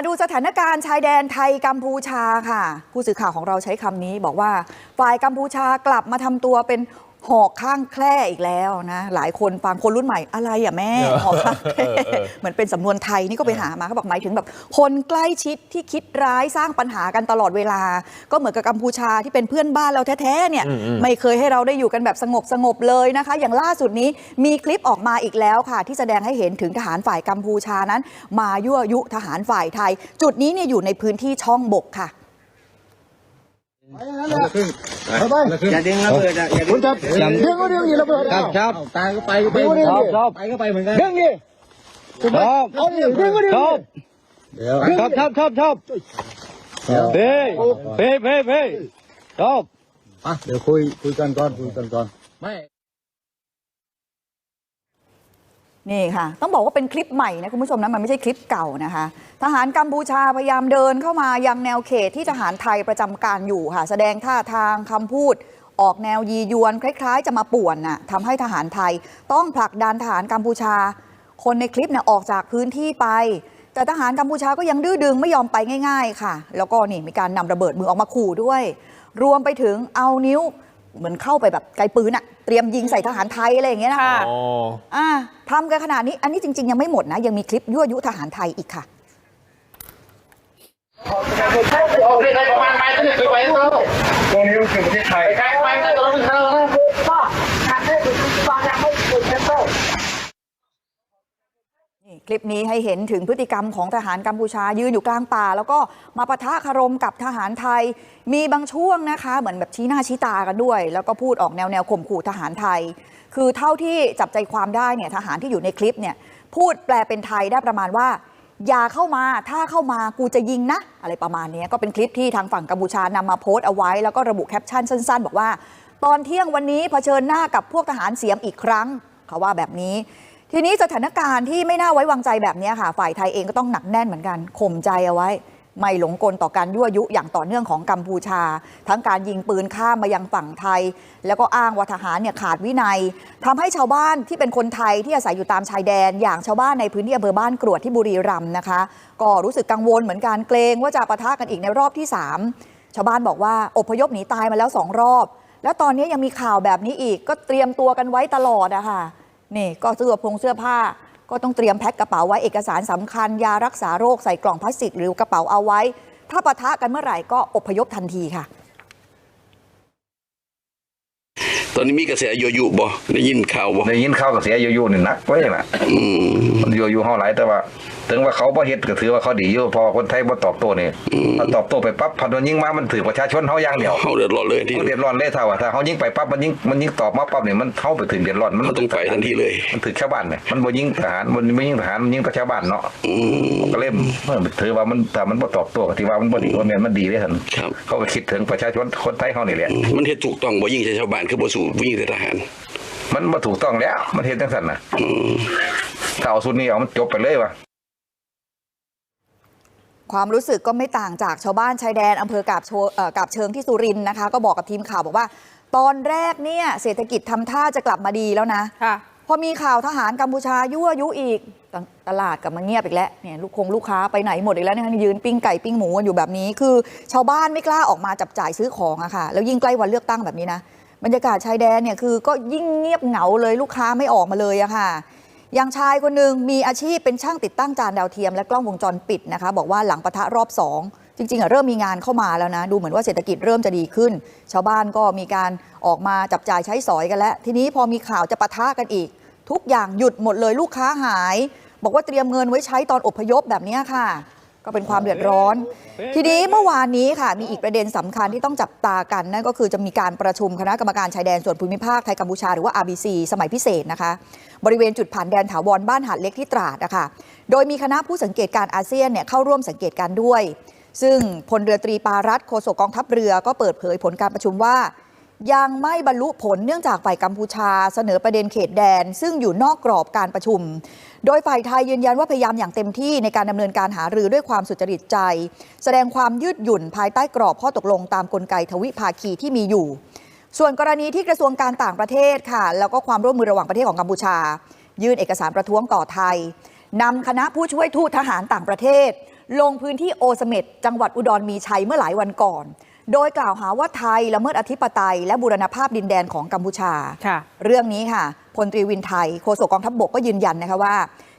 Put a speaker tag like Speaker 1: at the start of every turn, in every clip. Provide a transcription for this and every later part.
Speaker 1: มาดูสถานการณ์ชายแดนไทยกัมพูชาค่ะ ผู้สื่อข่าวของเราใช้คำนี้บอกว่าฝ่ายกัมพูชากลับมาทำตัวเป็น หอกข้างแคร่อีกแล้วนะหลายคนฟังคนรุ่นใหม่อะไรอะแม่หอกข้างแคร่
Speaker 2: เออเออ
Speaker 1: เหมือนเป็นสำนวนไทยนี่ก็ไปหามาเขาบอกหมายถึงแบบ คนใกล้ชิดที่คิดร้ายสร้างปัญหากันตลอดเวลา ก็เหมือนกับกัมพูชาที่เป็นเพื่อนบ้านเราแท้ๆเนี่ย
Speaker 2: อืมอืม
Speaker 1: ไม่เคยให้เราได้อยู่กันแบบสงบสงบๆเลยนะคะ อย่างล่าสุดนี้มีคลิปออกมาอีกแล้วค่ะ ที่แสดงให้เห็นถึงทหารฝ่ายกัมพูชานั้น มายั่วยุทหารฝ่ายไทย จุดนี้เนี่ยอยู่ในพื้นที่ช่องบกค่ะ
Speaker 3: ไป อย่าดึงระเบิดอะอย่าดึงจับดึงก็ดึงอย่าระเบิดครับครับตายก็ไปก็ไปชอบชอบไปก็ไปเหมือนกันดึงดิชอบเอาดิดึงก็ดึงชอบชอบชอบชอบชอบเฮ้ยเฮ้ยเฮ้ยเฮ้ยชอบ
Speaker 4: อะเดี๋ยวคุยคุยกันก่อนคุยกันก่อน
Speaker 3: ไม่
Speaker 1: นี่ค่ะ ต้องบอกว่าเป็นคลิปใหม่นะคุณผู้ชมนะมันไม่ใช่คลิปเก่านะคะ ทหารกัมพูชาพยายามเดินเข้ามายังแนวเขตที่ทหารไทยประจำการอยู่ค่ะ แสดงท่าทางคำพูด ออกแนวยียวน คล้ายๆ จะมาป่วนน่ะทำให้ทหารไทย ต้องผลักดันทหารกัมพูชา คนในคลิปเนี่ยออกจากพื้นที่ไป แต่ทหารกัมพูชาก็ยังดื้อดึงไม่ยอมไปง่าย ๆ ค่ะ แล้วก็นี่มีการนำระเบิดมือออกมาขู่ด้วย รวมไปถึงเอานิ้ว เหมือนเข้าไปแบบไกลปืนอะเตรียมยิงใส่ทหารไทยอะไรอย่างเงี้ยนะคะ
Speaker 2: อ๋อ
Speaker 1: อ่าทำกันขนาดนี้ อันนี้จริง ๆ ยังไม่หมดนะ ยังมีคลิปยั่วยุทหารไทยอีกค่ะ
Speaker 5: ออกประเทศไทยประมาณไปก็จะไปเท่าตรงนี้มันคือประเทศไทยใครไปก็ต้องเท่านะ
Speaker 1: นี่ คลิปนี้ให้เห็นถึงพฤติกรรมของทหารกัมพูชายืนอยู่กลางป่า แล้วก็มาปะทะคารมกับทหารไทย มีบางช่วงนะคะ เหมือนแบบชี้หน้าชี้ตากันด้วย แล้วก็พูดออกแนวแนวข่มขู่ทหารไทย คือเท่าที่จับใจความได้เนี่ยทหารที่อยู่ในคลิปเนี่ยพูดแปลเป็นไทยได้ประมาณว่า อย่าเข้ามาถ้าเข้ามากูจะยิงนะ อะไรประมาณนี้ก็เป็นคลิปที่ทางฝั่งกัมพูชานำมาโพสต์เอาไว้ แล้วก็ระบุแคปชั่นสั้น ๆ บอกว่า ตอนเที่ยงวันนี้เผชิญหน้ากับพวกทหารเสียมอีกครั้งเขาว่าแบบนี้ ทีนี้สถานการณ์ที่ไม่น่าไว้วางใจแบบนี้ค่ะ ฝ่ายไทยเองก็ต้องหนักแน่นเหมือนกันข่มใจเอาไว้ ไม่หลงกลต่อการยั่วยุอย่างต่อเนื่องของกัมพูชา ทั้งการยิงปืนข้ามมายังฝั่งไทย แล้วก็อ้างว่าทหารเนี่ยขาดวินัยทำให้ชาวบ้านที่เป็นคนไทยที่อาศัยอยู่ตามชายแดน อย่างชาวบ้านในพื้นที่อำเภอบ้านกรวดที่บุรีรัมย์นะคะ ก็รู้สึกกังวลเหมือนกันเกรงว่าจะปะทะกันอีกในรอบที่ 3 ชาวบ้านบอกว่าอพยพหนีตายมาแล้วสองรอบ แล้วตอนนี้ยังมีข่าวแบบนี้อีกก็เตรียมตัวกันไว้ตลอดอะค่ะ นี่ก็เสื้อพงเสื้อผ้า ก็ต้องเตรียมแพ็คกระเป๋าไว้เอกสารสำคัญ ยารักษาโรคใส่กล่องพลาสติกหรือกระเป๋าเอาไว้ ถ้าปะทะกันเมื่อไหร่ก็อพยพทันทีค่ะ
Speaker 6: ตอนนี้มีกระแสโยยุบ่ได้ยินข่าวบ่
Speaker 7: ได้ยินข่าวกับเสียอยู่ๆนี่นักไว้ล่ะ
Speaker 6: อืม
Speaker 7: มันอยู่อยู่เฮาหลายแต่ว่า ถึงว่าเขาบ่เฮ็ดก็ถือว่าเขาดีอยู่เพอคนไทยบ่ตอบโต้นี่พอตอบโต้ไปปั๊บพอโดนยิงมามันถือประชาชนเฮาอย่างเดียว
Speaker 6: เฮาเดือดร้อนเลยที่
Speaker 7: เขาเดือดร้อนเลยถ้าว่าถ้าเขายิงไปปั๊บมันยิงมันยิงตอบมาปั๊บนี่มันเข้าไปถึงเดือดร้อนมัน
Speaker 6: มันต้องไปทันทีเลย
Speaker 7: มันถึงชาวบ้านเนี่ยมันบ่ยิงทหารมันไม่ยิงทหารมันยิงแต่ชาวบ้านเนาะ
Speaker 6: อืม
Speaker 7: ก็เล่มเออถือว่ามันแต่มันบ่ตอบโต้ก็ที่ว่ามันบ่ดีว่าแม่นมันดีเด้หั่น
Speaker 6: ครับ
Speaker 7: เขาก็คิดถึงประชาชนคนไทยเฮานี่แหละ
Speaker 6: มันเฮ็ดถูกต้องบ่ยิงใส่ชาวบ้านคือบ่สู้บ่ยิงใส่ทหาร
Speaker 7: มันบ่ถูกต้องแล้ว มันเฮ็ดจังซั่นน่ะ
Speaker 6: อืม
Speaker 7: ถ้าเอาสุดนี้เอามันจบไปเลยว่ะ
Speaker 1: ความรู้สึกก็ไม่ต่างจากชาวบ้านชายแดนอำเภอกาบโชเอ่อกาบเชิงที่สุรินทร์นะคะ ก็บอกกับทีมข่าวบอกว่า ตอนแรกเนี่ยเศรษฐกิจทำท่าจะกลับมาดีแล้วนะ
Speaker 2: ค่ะ
Speaker 1: พอมีข่าวทหารกัมพูชายั่วยุอีกตตลาดกลับมาเงียบอีกแล้วเนี่ยลูกคงลูกค้าไปไหนหมดอีกแล้วเนี่ยยืนปิ้งไก่ปิ้งหมูกันอยู่แบบนี้ คือ ชาวบ้านไม่กล้าออกมาจับจ่ายซื้อของอะค่ะแล้วยิ่งใกล้วันเลือกตั้งแบบนี้นะบรรยากาศชายแดนเนี่ยคือก็ยิ่งเงียบเหงาเลยลูกค้าไม่ออกมาเลยอะค่ะ อย่างชายคนหนึ่งมีอาชีพเป็นช่างติดตั้งจานดาวเทียมและกล้องวงจรปิดนะคะ บอกว่าหลังปะทะรอบสองจริงๆอะเริ่มมีงานเข้ามาแล้วนะ ดูเหมือนว่าเศรษฐกิจเริ่มจะดีขึ้น ชาวบ้านก็มีการออกมาจับจ่ายใช้สอยกันแล้ว ทีนี้พอมีข่าวจะปะทะกันอีก ทุกอย่างหยุดหมดเลยลูกค้าหาย บอกว่าเตรียมเงินไว้ใช้ตอนอพยพแบบนี้ค่ะ ก็เป็นความเดือดร้อน ทีนี้เมื่อวานนี้ค่ะ มีอีกประเด็นสำคัญที่ต้องจับตากัน นั่นก็คือจะมีการประชุมคณะกรรมการชายแดนส่วนภูมิภาคไทยกัมพูชาหรือว่า RBC สมัยพิเศษนะคะ บริเวณจุดผ่านแดนถาวรบ้านหาดเล็กที่ตราดนะคะโดยมีคณะผู้สังเกตการอาเซียนเนี่ยเข้าร่วมสังเกตการด้วย ซึ่งพลเรือตรีปารัตโฆษกกองทัพเรือก็เปิดเผยผลการประชุมว่ายังไม่บรรลุผลเนื่องจากฝ่ายกัมพูชาเสนอประเด็นเขตแดน ซึ่งอยู่นอกกรอบการประชุม โดยฝ่ายไทยยืนยันว่าพยายามอย่างเต็มที่ในการดำเนินการหารือด้วยความสุจริตใจ แสดงความยืดหยุ่นภายใต้กรอบข้อตกลงตามกลไกทวิภาคีที่มีอยู่ ส่วนกรณีที่กระทรวงการต่างประเทศค่ะ แล้วก็ความร่วมมือระหว่างประเทศของกัมพูชา ยื่นเอกสารประท้วงต่อไทยนำคณะผู้ช่วยทูตทหารต่างประเทศ ลงพื้นที่โอสเม็ดจังหวัดอุดรมีชัยเมื่อหลายวันก่อน โดยกล่าวหาว่าไทยละเมิดอธิปไตย และบูรณภาพดินแดนของกัมพูชา
Speaker 2: ค่ะ
Speaker 1: เรื่องนี้ค่ะพลตรีวินไทยโฆษกกองทัพบกก็ยืนยันนะคะว่า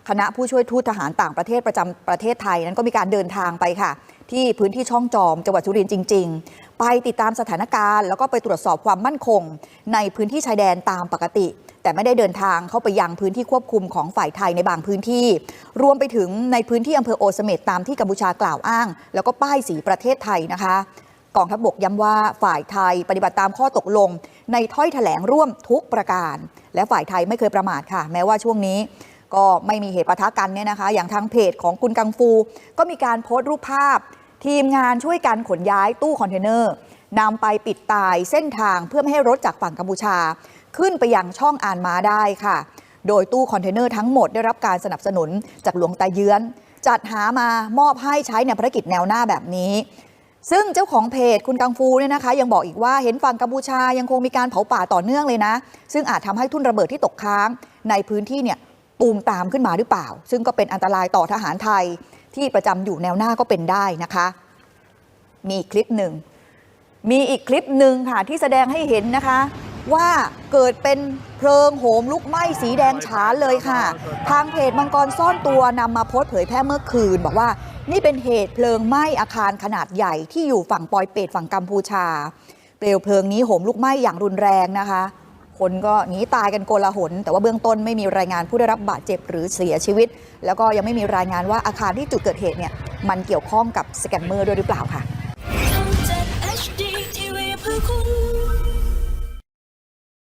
Speaker 1: คณะผู้ช่วยทูตทหารต่างประเทศประจำประเทศไทยนั้นก็มีการเดินทางไปค่ะ ที่พื้นที่ช่องจอมจังหวัดสุรินทร์จริง ๆ ไปติดตามสถานการณ์ แล้วก็ไปตรวจสอบความมั่นคง ในพื้นที่ชายแดนตามปกติ แต่ไม่ได้เดินทางเข้าไปยังพื้นที่ควบคุมของฝ่ายไทยในบางพื้นที่ รวมไปถึงในพื้นที่อำเภอโอเสเม็ดตามที่กัมพูชากล่าวอ้าง แล้วก็ป้ายสีประเทศไทยนะคะ กองทัพบกย้ำว่าฝ่ายไทยปฏิบัติตามข้อตกลง ในถ้อยแถลงร่วมทุกประการ และฝ่ายไทยไม่เคยประมาทค่ะ แม้ว่าช่วงนี้ก็ไม่มีเหตุปะทะกันเนี่ยนะคะ อย่างทางเพจของคุณกังฟู ก็มีการโพสต์รูปภาพ ทีมงานช่วยกันขนย้ายตู้คอนเทนเนอร์นำไปปิดตายเส้นทางเพื่อไม่ให้รถจากฝั่งกัมพูชา ขึ้นไปยังช่องอ่านม้าได้ค่ะ โดยตู้คอนเทนเนอร์ทั้งหมดได้รับการสนับสนุนจากหลวงตาเยือนจัดหามามอบให้ใช้ในภารกิจแนวหน้าแบบนี้ ซึ่งเจ้าของเพจคุณกังฟูเนี่ยนะคะ ยังบอกอีกว่าเห็นฝั่งกัมพูชายังคงมีการเผาป่าต่อเนื่องเลยนะ ซึ่งอาจทำให้ทุ่นระเบิดที่ตกค้าง ในพื้นที่เนี่ยตูมตามขึ้นมาหรือเปล่า ซึ่งก็เป็นอันตรายต่อทหารไทยที่ประจำอยู่แนวหน้าก็เป็นได้นะคะ มีคลิปหนึ่ง มีอีกคลิปหนึ่งค่ะที่แสดงให้เห็นนะคะ ว่าเกิดเป็นเพลิงโหมลุกไหม้สีแดงฉานเลยค่ะ ทางเพจมังกรซ่อนตัวนำมาโพสต์เผยแพร่เมื่อคืน บอกว่า นี่เป็นเหตุเพลิงไหม้อาคารขนาดใหญ่ที่อยู่ฝั่งปอยเปตฝั่งกัมพูชา เปลวเพลิงนี้โหมลุกไหม้อย่างรุนแรงนะคะ คนก็หนีตายกันโกลาหล แต่ว่าเบื้องต้นไม่มีรายงานผู้ได้รับบาดเจ็บหรือเสียชีวิต แล้วก็ยังไม่มีรายงานว่าอาคารที่จุดเกิดเหตุเนี่ยมันเกี่ยวข้องกับสแกมเมอร์ด้วยหรือเปล่าค่ะ